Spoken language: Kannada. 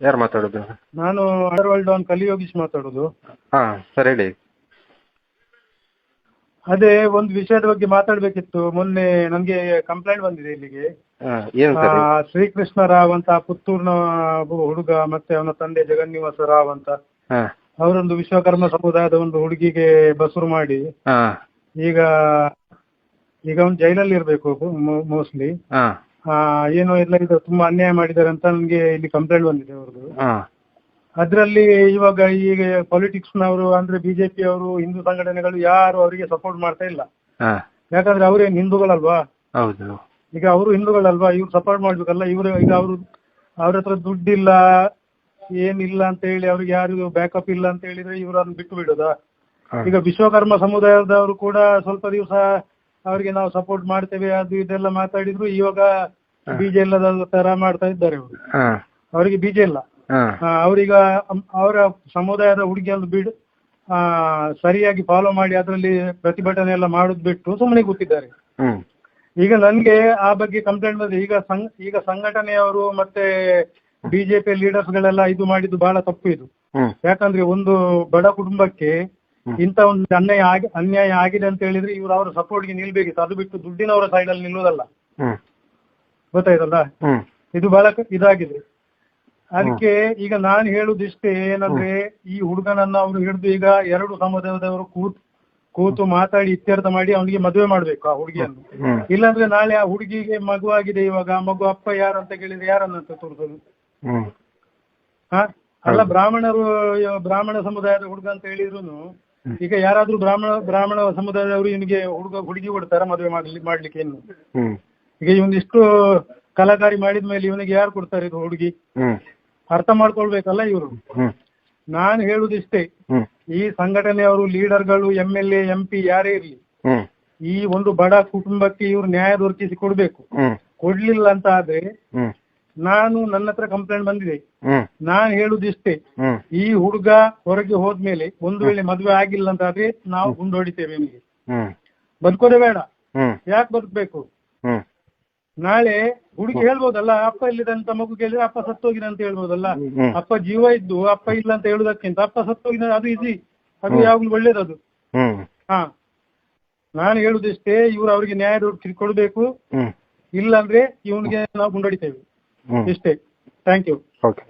ಯಾರು ಮಾತಾಡೋದು? ನಾನು ಅಂಡರ್ವರ್ಲ್ಡ್ ಡಾನ್ ಕಲಿಯೋಗೀಶ್ ಮಾತಾಡೋದು. ಹಾ ಸರ್ ಹೇಳಿ. ಅದೇ ಒಂದು ವಿಷಯದ ಬಗ್ಗೆ ಮಾತಾಡ್ಬೇಕಿತ್ತು. ಮೊನ್ನೆ ನನಗೆ ಕಂಪ್ಲೇಂಟ್ ಬಂದಿದೆ ಇಲ್ಲಿಗೆ. ಹಾಂ ಏನು ಆ, ಸರ್? ಶ್ರೀಕೃಷ್ಣ ರಾವ್ ಅಂತ ಪುತ್ತೂರ್ನ ಹುಡುಗ ಮತ್ತೆ ಅವನ ತಂದೆ ಜಗನ್ನಿವಾಸ ರಾವ್ ಅಂತ. ಹಾಂ. ಅವರೊಂದು ವಿಶ್ವಕರ್ಮ ಸಮುದಾಯದ ಒಂದು ಹುಡುಗಿಗೆ ಬಸರು ಮಾಡಿ. ಹಾಂ. ಈಗ ಈಗ ಅವ್ನು ಜೈಲಲ್ಲಿ ಇರಬೇಕು ಮೋಸ್ಟ್ಲಿ. ಹಾಂ. ಏನೋ ಎಲ್ಲ ಇದು ತುಂಬಾ ಅನ್ಯಾಯ ಮಾಡಿದ್ದಾರೆ ಅಂತ ನನಗೆ ಇಲ್ಲಿ ಕಂಪ್ಲೇಂಟ್ ಬಂದಿದೆ ಅವ್ರದ್ದು ಹಾಂ. ಅದ್ರಲ್ಲಿ ಇವಾಗ ಈಗ ಪೊಲಿಟಿಕ್ಸ್ ನವರು ಅಂದ್ರೆ ಬಿಜೆಪಿ ಅವರು ಹಿಂದೂ ಸಂಘಟನೆಗಳು ಯಾರು ಅವರಿಗೆ ಸಪೋರ್ಟ್ ಮಾಡ್ತಾ ಇಲ್ಲ. ಹಾ. ಯಾಕಂದ್ರೆ ಅವ್ರೇನು ಹಿಂದೂಗಳಲ್ವಾ? ಹೌದು. ಈಗ ಅವರು ಹಿಂದೂಗಳಲ್ವಾ? ಇವ್ರು ಸಪೋರ್ಟ್ ಮಾಡ್ಬೇಕಲ್ಲ ಇವರು ಈಗ ಅವರು ಅವ್ರ ಹತ್ರ ದುಡ್ಡಿಲ್ಲ ಏನಿಲ್ಲ ಅಂತ ಹೇಳಿ ಅವ್ರಿಗೆ ಯಾರು ಬ್ಯಾಕಪ್ ಇಲ್ಲ ಅಂತ ಹೇಳಿದ್ರೆ ಇವ್ರು ಅದನ್ನ ಬಿಟ್ಟು ಬಿಡೋದಾ? ಈಗ ವಿಶ್ವಕರ್ಮ ಸಮುದಾಯದವರು ಕೂಡ ಸ್ವಲ್ಪ ದಿವಸ ಅವರಿಗೆ ನಾವು ಸಪೋರ್ಟ್ ಮಾಡ್ತೇವೆ ಅದು ಇದೆಲ್ಲ ಮಾತಾಡಿದ್ರು ಇವಾಗ ಬೀಜ ಇಲ್ಲದ ತರ ಮಾಡ್ತಾ ಇದ್ದಾರೆ ಇವರು. ಅವರಿಗೆ ಬೀಜ ಇಲ್ಲ. ಅವರೀಗ ಅವರ ಸಮುದಾಯದ ಹುಡುಗಿಯನ್ನು ಬಿಡು ಆ, ಸರಿಯಾಗಿ ಫಾಲೋ ಮಾಡಿ ಅದರಲ್ಲಿ ಪ್ರತಿಭಟನೆ ಎಲ್ಲ ಮಾಡುದು ಬಿಟ್ಟು ಸುಮ್ಮನೆ ಕೂತಿದ್ದಾರೆ. ಈಗ ನನ್ಗೆ ಆ ಬಗ್ಗೆ ಕಂಪ್ಲೇಂಟ್ ಬಂದ್ರೆ ಈಗ ಸಂಘ ಈಗ ಸಂಘಟನೆಯವರು ಮತ್ತೆ ಬಿಜೆಪಿ ಲೀಡರ್ಸ್ ಗಳೆಲ್ಲ ಇದು ಮಾಡಿದ್ದು ಬಹಳ ತಪ್ಪು ಇದು. ಯಾಕಂದ್ರೆ ಒಂದು ಬಡ ಕುಟುಂಬಕ್ಕೆ ಇಂತ ಒಂದು ಅನ್ಯಾಯ ಆಗಿ ಅನ್ಯಾಯ ಆಗಿದೆ ಅಂತ ಹೇಳಿದ್ರೆ ಇವರು ಅವರ ಸಪೋರ್ಟ್ಗೆ ನಿಲ್ಬೇಕಿತ್ತು. ಅದು ಬಿಟ್ಟು ದುಡ್ಡಿನವರ ಸೈಡ್ ಅಲ್ಲಿ ನಿಲ್ಲುವುದಲ್ಲ. ಗೊತ್ತಾಯ್ತಲ್ಲ? ಇದು ಬಹಳ ಇದಾಗಿದೆ. ಅದಕ್ಕೆ ಈಗ ನಾನು ಹೇಳುದಿಷ್ಟೇ ಏನಂದ್ರೆ ಈ ಹುಡುಗನನ್ನ ಅವರು ಹಿಡಿದು ಈಗ ಎರಡು ಸಮುದಾಯದವರು ಕೂತ್ ಕೂತು ಮಾತಾಡಿ ಇತ್ಯರ್ಥ ಮಾಡಿ ಅವನಿಗೆ ಮದುವೆ ಮಾಡ್ಬೇಕು ಆ ಹುಡುಗಿಯನ್ನು. ಇಲ್ಲಾಂದ್ರೆ ನಾಳೆ ಆ ಹುಡುಗಿಗೆ ಮಗು ಆಗಿದೆ ಇವಾಗ. ಮಗು ಅಪ್ಪ ಯಾರು ಅಂತ ಕೇಳಿದ್ರೆ ಯಾರನ್ನಂತ ತೋರಿಸೋದು? ಹ? ಅಲ್ಲ ಬ್ರಾಹ್ಮಣರು ಬ್ರಾಹ್ಮಣ ಸಮುದಾಯದ ಹುಡುಗ ಅಂತ ಹೇಳಿದ್ರು ಈಗ ಯಾರಾದ್ರೂ ಬ್ರಾಹ್ಮಣ ಬ್ರಾಹ್ಮಣ ಸಮುದಾಯದವರು ಇವನಿಗೆ ಹುಡುಗ ಹುಡುಗಿ ಕೊಡ್ತಾರ ಮದುವೆ ಮಾಡ್ಲಿ ಮಾಡ್ಲಿಕ್ಕೆ ಏನು ಈಗ ಇವನಿಷ್ಟು ಇಷ್ಟು ಕಲಾಕಾರಿ ಮಾಡಿದ ಮೇಲೆ ಇವನಿಗೆ ಯಾರು ಕೊಡ್ತಾರೆ ಇದು ಹುಡುಗಿ? ಅರ್ಥ ಮಾಡ್ಕೊಳ್ಬೇಕಲ್ಲ ಇವರು? ನಾನು ಹೇಳುದಿಷ್ಟೇ ಈ ಸಂಘಟನೆಯವರು ಲೀಡರ್ಗಳು M L A M P ಯಾರೇ ಇರ್ಲಿ ಈ ಒಂದು ಬಡ ಕುಟುಂಬಕ್ಕೆ ಇವರು ನ್ಯಾಯ ದೊರಕಿಸಿ ಕೊಡ್ಬೇಕು. ಕೊಡ್ಲಿಲ್ಲ ಅಂತ ಆದ್ರೆ ನಾನು ನನ್ನ ಹತ್ರ ಕಂಪ್ಲೇಂಟ್ ಬಂದಿದೆ. ನಾನು ಹೇಳುದಿಷ್ಟೇ ಈ ಹುಡುಗ ಹೊರಗೆ ಹೋದ್ಮೇಲೆ ಒಂದು ವೇಳೆ ಮದುವೆ ಆಗಿಲ್ಲ ಅಂತ ಆದ್ರೆ ನಾವು ಗುಂಡೋಡಿತೇವೆ ನಿಮಗೆ ಬದುಕೋದೇ ಬೇಡ. ಯಾಕೆ ಬದುಕ್ಬೇಕು? ನಾಳೆ ಹುಡುಗಿ ಹೇಳ್ಬೋದಲ್ಲ ಅಪ್ಪ ಇಲ್ಲಿದಂತ ಮಗು ಕೇಳಿದ್ರೆ ಅಪ್ಪ ಸತ್ತೋಗಿದೆ ಅಂತ ಹೇಳ್ಬೋದಲ್ಲ? ಅಪ್ಪ ಜೀವ ಇದ್ದು ಅಪ್ಪ ಇಲ್ಲ ಅಂತ ಹೇಳುದಕ್ಕಿಂತ ಅಪ್ಪ ಸತ್ತೋಗಿದೆ ಅದು ಈಸಿ ಅದು ಯಾವಾಗ್ಲೂ ಒಳ್ಳೇದದು. ಹಾ. ನಾನು ಹೇಳುದಿಷ್ಟೇ ಇವ್ರು ಅವ್ರಿಗೆ ನ್ಯಾಯ ಕೊಡಬೇಕು. ಇಲ್ಲಾಂದ್ರೆ ಇವನಿಗೆ ನಾವು ಮುಂದಡಿತೇವೆ. ಇಷ್ಟೇ. Thank you okay